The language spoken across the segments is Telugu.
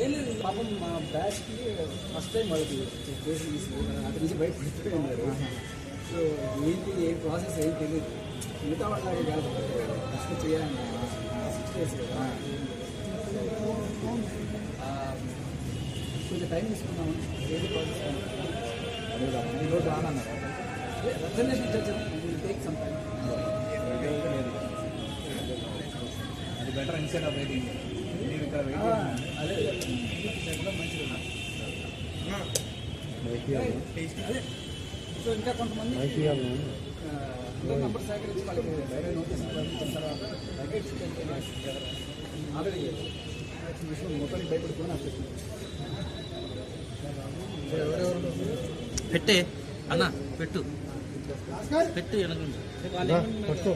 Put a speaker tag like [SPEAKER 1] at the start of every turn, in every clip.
[SPEAKER 1] ఏం లేదు పాపం మా బ్యాచ్కి ఫస్ట్ టైం వాళ్ళకి చేసి తీసుకున్నారు అతని నుంచి బయటపడిపోయి ఉన్నారు సో ఏంటి ఏ ప్రాసెస్ ఏం తెలియదు మిగతా వాళ్ళకి కాదు ఫస్ట్ చేయాలి సిక్స్ డేస్ కదా టైం తీసుకున్నాము ఏది ఈరోజు రానన్నారు రిజర్వేషన్ ఇచ్చారు టేక్ సమ్ టైం
[SPEAKER 2] అది బెటర్ ఇన్స్టెడ్ ఆఫ్ వెయిటింగ్ మీరు ఇక్కడ
[SPEAKER 1] అదే మంచిది అదే. సో ఇంకా కొంతమంది నంబర్ సేకరించి వాళ్ళకి వేరే నోటీస్ పంపించిన తర్వాత ప్యాకెట్స్ ఆల్రెడీ మొత్తానికి భయపడుకుని అనిపిస్తుంది. ఎవరెవరు
[SPEAKER 3] పెట్టే అన్న పెట్టు పెట్టు
[SPEAKER 4] పట్టుకో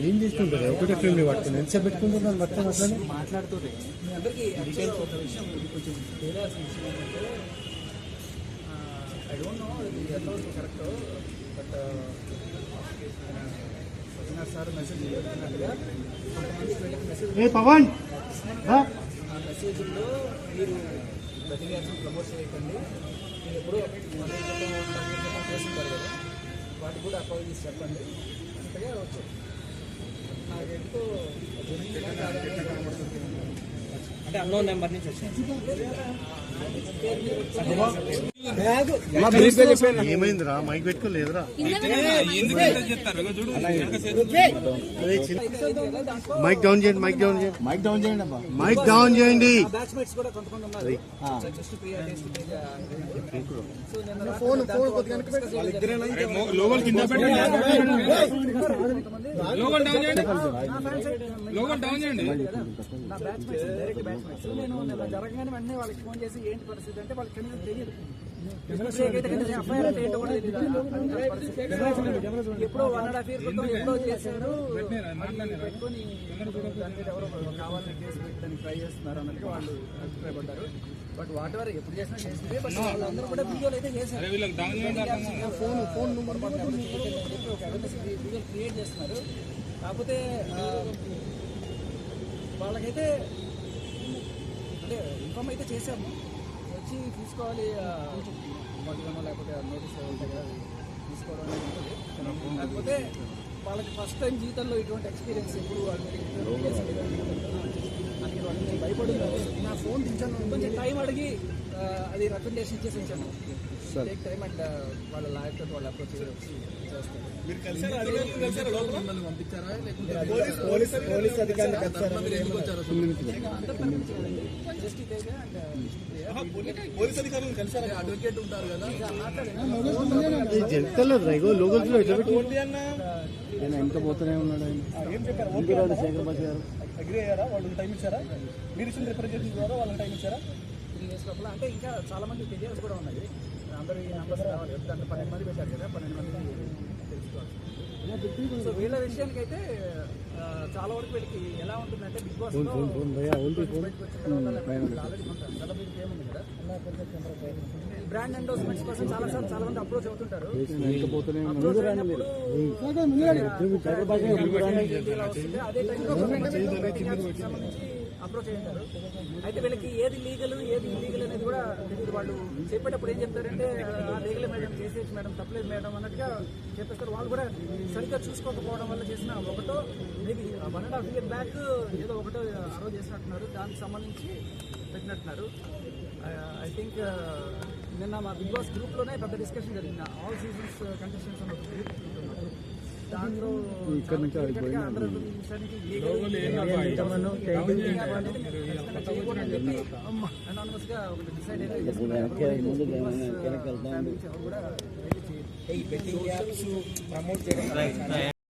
[SPEAKER 4] ఏం చేస్తుంటారు ఒకటే ఫ్రెండ్ పట్టుకుని ఎంత పెట్టుకుంటున్నాను మొత్తం అట్లనే
[SPEAKER 1] మాట్లాడుతుంది ఐ డోంట్ నో ఎంత కరెక్ట్ బట్ సార్ మెసేజ్
[SPEAKER 4] ఏ పవన్
[SPEAKER 1] మెసేజ్లో మీరు ప్రతి వ్యాక్సిన్ ప్రమోట్ చేయకండి మీరు ఎప్పుడూ చేస్తుంటారు కదా వాటికి కూడా అపాయింట్ చెప్పండి అంతగా వచ్చు నాకెందుకో జెన్యున్గా
[SPEAKER 3] అంటే అన్నో నెంబర్ నుంచి వచ్చాను
[SPEAKER 4] ఏమైందిరా? మైక్ పెట్టుకోలేదురా మైక్ డౌన్ చేయండి మైక్ డౌన్ చేయండి. మైక్ డౌన్ చేయండి అమ్మా మైక్ డౌన్ చేయండి.
[SPEAKER 1] బ్యాచ్మేట్స్ కూడా కొంతమంది ఉన్నారు just Priya taste
[SPEAKER 4] phone phone
[SPEAKER 2] లోగోలు కింద లోగోలు డౌన్ చేయండి.
[SPEAKER 1] నా బ్యాచ్మేట్స్ డైరెక్ట్ బ్యాచ్మేట్స్ నేను నిన్న జరగగానే వెంటనే వాళ్ళకి ఫోన్ చేసి ఏంటి పరిస్థితి అంటే వాళ్ళకి కనీసం తెలియదు. ఎప్పుడో వన్ అండ్ హాఫ్ ఇయర్ ఎప్పుడో చేశారు. పెట్టుకొని దాని మీద ఎవరో కావాలని కేసు పెట్టడానికి ట్రై చేస్తున్నారు అన్నట్టుగా వాళ్ళు అభిప్రాయపడ్డారు. బట్ వాట్ ఎవర్ ఎప్పుడు చేసినా చేసిందే. బట్ వాళ్ళందరూ కూడా వీడియోలు అయితే చేశారు. ఫోన్ ఫోన్ నెంబర్ చెప్పి ఒక అవేర్నెస్ వీడియో క్రియేట్ చేస్తున్నారు. కాకపోతే వాళ్ళకైతే అంటే ఇన్ఫామ్ అయితే చేశాము. వచ్చి తీసుకోవాలి మొదలనో లేకపోతే నోటీస్ ఉంటాయి కదా తీసుకోవడం ఉంటుంది. కాకపోతే వాళ్ళకి ఫస్ట్ టైం జీవితంలో ఇటువంటి ఎక్స్పీరియన్స్ ఎప్పుడు వాళ్ళ నా ఫోన్ దించాను కొంచెం టైం అడిగి అది రికమెండేషన్ ఇచ్చేసి ఉంచాను టేక్ టైం అండ్ వాళ్ళ లాయర్ తోటి వాళ్ళు అప్రోచ్
[SPEAKER 4] జంతలేదు లోకల్స్లో ఎట్లా పెట్టి ఆయన ఇంకా పోతూనే ఉన్నాడు ఆయన శేఖర్ బాష్ గారు.
[SPEAKER 2] అగ్రి అయ్యారా? వాళ్ళు టైం ఇచ్చారా? మీరు ఇచ్చిన రిప్రజెంటేషన్ ద్వారా వాళ్ళకి టైం ఇచ్చారా?
[SPEAKER 1] త్రీ ఇయర్స్ లోపల అంటే ఇంకా చాలా మంది తెలియాల్సి కూడా ఉన్నది అందరూ ఈ నెంబర్స్ రావాలి. దాంట్లో పన్నెండు మంది పెట్టారు కదా పన్నెండు మంది తెలుసుకోవాలి. సో వీళ్ళ విషయానికి అయితే చాలా వరకు వీళ్ళకి ఎలా ఉంటుందంటే బిగ్ బాస్ ఆల్రెడీ కొంత సెలబ్రిటీ ఏముంది కదా? బ్రాండ్ ఎండోస్మెంట్స్ కోసం చాలా సార్లు చాలా మంది అప్రోచ్ అవుతుంటారు. అప్రోచ్ అయినప్పుడు. అదే టైంలో సంబంధించి అప్రోచ్ అయ్యారు అయితే వీళ్ళకి ఏది లీగల్ ఏది ఇల్లీగల్ అనేది కూడా తెలియదు వాళ్ళు చెప్పేటప్పుడు ఏం చెప్తారంటే లీగల్ మేడం చేసేసి మేడం తప్పలేదు మేడం అన్నట్టుగా చెప్పేస్తారు. వాళ్ళు కూడా సరిగ్గా చూసుకోకపోవడం వల్ల చేసిన ఒకటో maybe one and half year back ఏదో ఒకటో అరో చేసినట్టున్నారు. దానికి సంబంధించి పెట్టినట్టున్నారు. ఐ థింక్ నిన్న మా బిగ్ బాస్ గ్రూప్లోనే పెద్ద డిస్కషన్ జరిగింది ఆల్ సీజన్స్ కంటెస్టెంట్స్ అన్న గ్రూప్ దాంట్లో ఒకటి అయితే కూడా
[SPEAKER 2] ప్రమోట్ చేయడం